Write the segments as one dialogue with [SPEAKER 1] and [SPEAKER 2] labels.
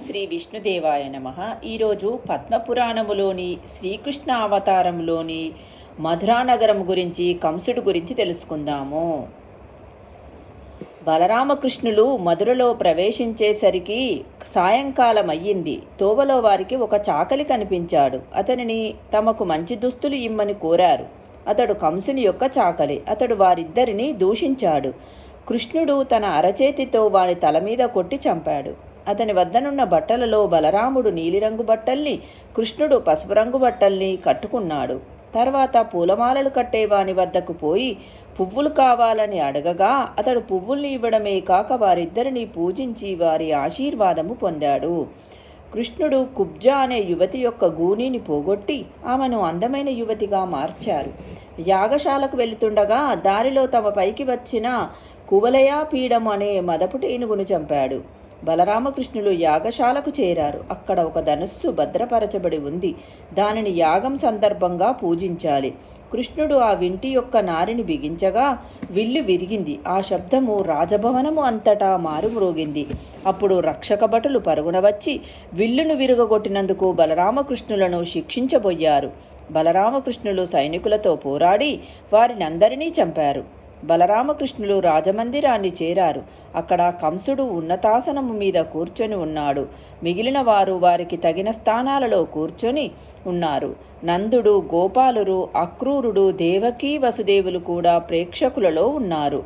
[SPEAKER 1] శ్రీ విష్ణుదేవాయ నమ. ఈరోజు పద్మపురాణములోని శ్రీకృష్ణ అవతారంలోని మధురానగరం గురించి కంసుడు గురించి తెలుసుకుందాము. బలరామకృష్ణులు మధురలో ప్రవేశించేసరికి సాయంకాలం అయ్యింది తోవలో వారికి ఒక చాకలి కనిపించాడు. అతనిని తమకు మంచి దుస్తులు ఇమ్మని కోరారు. అతడు కంసుని యొక్క చాకలి అతడు వారిద్దరిని దూషించాడు. కృష్ణుడు తన అరచేతితో వారి తల మీద కొట్టి చంపాడు. అతని వద్దనున్న బట్టలలో బలరాముడు నీలిరంగు బట్టల్ని కృష్ణుడు పసుపు రంగు బట్టల్ని కట్టుకున్నాడు. తర్వాత పూలమాలలు కట్టేవాని వద్దకు పోయి పువ్వులు కావాలని అడగగా అతడు పువ్వుల్ని ఇవ్వడమే కాక వారిద్దరిని పూజించి వారి ఆశీర్వాదము పొందాడు. కృష్ణుడు కుబ్జా అనే యువతి యొక్క గూనిని పోగొట్టి ఆమెను అందమైన యువతిగా మార్చారు. యాగశాలకు వెళుతుండగా దారిలో తమ పైకి వచ్చిన కువలయా పీడం అనే మదపుటి ఏనుగును చంపాడు. బలరామకృష్ణులు యాగశాలకు చేరారు. అక్కడ ఒక ధనుస్సు భద్రపరచబడి ఉంది. దానిని యాగం సందర్భంగా పూజించాలి. కృష్ణుడు ఆ వింటి యొక్క నారిని బిగించగా విల్లు విరిగింది. ఆ శబ్దము రాజభవనము అంతటా మారుమ్రోగింది. అప్పుడు రక్షక భటులు పరుగున వచ్చి విల్లును విరుగగొట్టినందుకు బలరామకృష్ణులను శిక్షించబోయారు. బలరామకృష్ణులు సైనికులతో పోరాడి వారినందరినీ చంపారు. బలరామకృష్ణులు రాజమందిరాన్ని చేరారు. అక్కడ కంసుడు ఉన్నతాసనము మీద కూర్చొని ఉన్నాడు. మిగిలిన వారు వారికి తగిన స్థానాలలో కూర్చొని ఉన్నారు. నందుడు గోపాలురు అక్రూరుడు దేవకీ వసుదేవులు కూడా ప్రేక్షకులలో ఉన్నారు.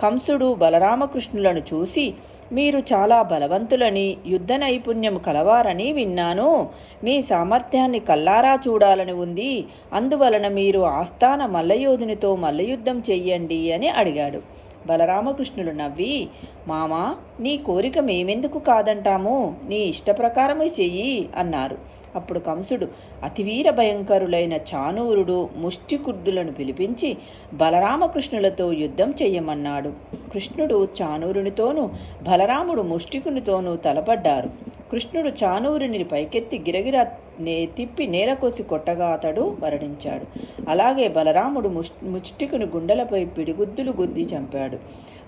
[SPEAKER 1] కంసుడు బలరామకృష్ణులను చూసి మీరు చాలా బలవంతులని యుద్ధ నైపుణ్యం కలవారని విన్నాను. మీ సామర్థ్యాన్ని కల్లారా చూడాలని ఉంది. అందువలన మీరు ఆస్థాన మల్లయోధునితో మల్లయుద్ధం చెయ్యండి అని అడిగాడు. బలరామకృష్ణులు నవ్వి మామా నీ కోరిక మేమెందుకు కాదంటాము? నీ ఇష్టప్రకారమే చెయ్యి అన్నారు. అప్పుడు కంసుడు అతివీర భయంకరులైన చానూరుడు ముష్టికుర్దులను పిలిపించి బలరామకృష్ణులతో యుద్ధం చెయ్యమన్నాడు. కృష్ణుడు చానూరునితోనూ బలరాముడు ముష్టికునితోనూ తలపడ్డారు. కృష్ణుడు చానూరుని పైకెత్తి గిరగిరా నే తిప్పి నేలకోసి కొట్టగా అతడు మరణించాడు. అలాగే బలరాముడు ముష్ ముష్టికుని గుండెలపై పిడిగుద్దులు గుద్ది చంపాడు.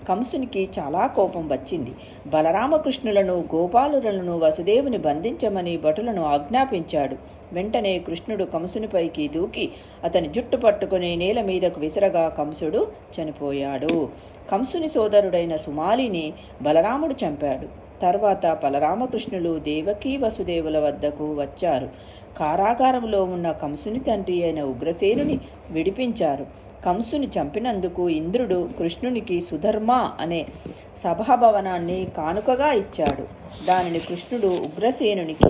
[SPEAKER 1] కంసునికి చాలా కోపం వచ్చింది. బలరామకృష్ణులను గోపాలులను వసుదేవుని బంధించమని భటులను ఆజ్ఞాపించాడు. వెంటనే కృష్ణుడు కంసునిపైకి దూకి అతని జుట్టు పట్టుకుని నేల మీదకు విసరగా కంసుడు చనిపోయాడు. కంసుని సోదరుడైన సుమాలిని బలరాముడు చంపాడు. తర్వాత బలరామకృష్ణులు దేవకీ వసుదేవుల వద్దకు వచ్చారు. కారాగారంలో ఉన్న కంసుని తండ్రి అయిన ఉగ్రసేనుని విడిపించారు. కంసుని చంపినందుకు ఇంద్రుడు కృష్ణునికి సుధర్మ అనే సభాభవనాన్ని కానుకగా ఇచ్చాడు. దానిని కృష్ణుడు ఉగ్రసేనునికి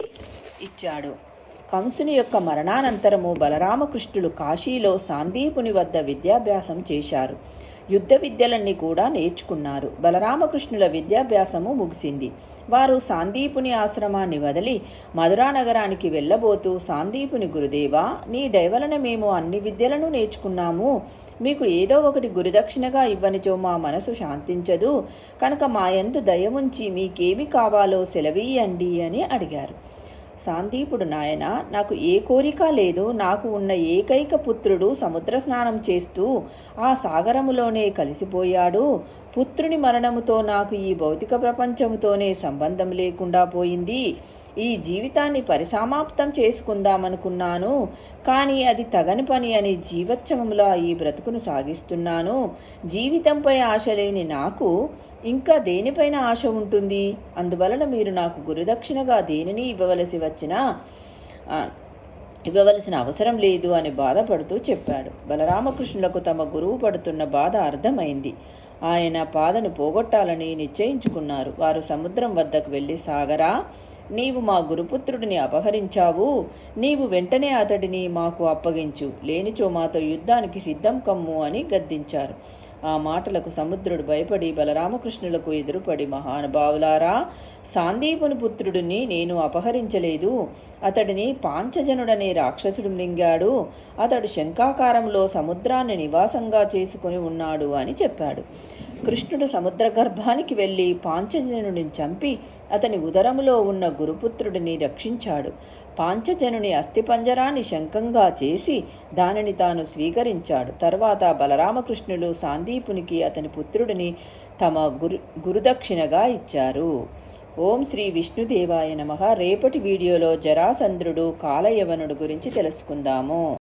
[SPEAKER 1] ఇచ్చాడు. కంసుని యొక్క మరణానంతరము బలరామకృష్ణులు కాశీలో సాందీపుని వద్ద విద్యాభ్యాసం చేశారు. యుద్ధ విద్యలన్నీ కూడా నేర్చుకున్నారు. బలరామకృష్ణుల విద్యాభ్యాసము ముగిసింది. వారు సాందీపుని ఆశ్రమాన్ని వదిలి మధురా నగరానికి వెళ్ళబోతూ సాందీపుని గురుదేవా నీ దయవలన మేము అన్ని విద్యలను నేర్చుకున్నాము. మీకు ఏదో ఒకటి గురుదక్షిణగా ఇవ్వనిచో మా మనసు శాంతించదు. కనుక మా యందు దయముంచి మీకేమి కావాలో సెలవీయండి అని అడిగారు. సాందీపుడు నాయన నాకు ఏ కోరిక లేదు నాకు ఉన్న ఏకైక పుత్రుడు సముద్ర స్నానం చేస్తూ ఆ సాగరములోనే కలిసిపోయాడు. పుత్రుని మరణముతో నాకు ఈ భౌతిక ప్రపంచముతోనే సంబంధం లేకుండా పోయింది. ఈ జీవితాన్ని పరిసమాప్తం చేసుకుందామనుకున్నాను. కానీ అది తగని పని అని జీవోత్సవములా ఈ బ్రతుకును సాగిస్తున్నాను. జీవితంపై ఆశ లేని నాకు ఇంకా దేనిపైన ఆశ ఉంటుంది? అందువలన మీరు నాకు గురుదక్షిణగా దేనిని ఇవ్వవలసి వచ్చినా ఇవ్వవలసిన అవసరం లేదు అని బాధపడుతూ చెప్పాడు. బలరామకృష్ణులకు తమ గురువు పడుతున్న బాధ అర్థమైంది. ఆయన బాధను పోగొట్టాలని నిశ్చయించుకున్నారు. వారు సముద్రం వద్దకు వెళ్ళి సాగరా నీవు మా గురుపుత్రుడిని అపహరించావు. నీవు వెంటనే అతడిని మాకు అప్పగించు. లేనిచో మాతో యుద్ధానికి సిద్ధం కమ్ము అని గద్దించారు. ఆ మాటలకు సముద్రుడు భయపడి బలరామకృష్ణులకు ఎదురుపడి మహానుభావులారా సాందీపుని పుత్రుడిని నేను అపహరించలేదు. అతడిని పాంచజనుడనే రాక్షసుడు మృంగాడు. అతడు శంఖాకారంలో సముద్రాన్ని నివాసంగా చేసుకుని ఉన్నాడు అని చెప్పాడు. కృష్ణుడు సముద్ర గర్భానికి వెళ్ళి పాంచజనుడిని చంపి అతని ఉదరములో ఉన్న గురుపుత్రుడిని రక్షించాడు. పాంచజనుని అస్థిపంజరాన్ని శంఖంగా చేసి దానిని తాను స్వీకరించాడు. తర్వాత బలరామకృష్ణులు సాందీపునికి అతని పుత్రుడిని తమ గురు గురుదక్షిణగా ఇచ్చారు. ఓం శ్రీ విష్ణుదేవాయ నమ. రేపటి వీడియోలో జరాసంద్రుడు కాలయవనుడు గురించి తెలుసుకుందాము.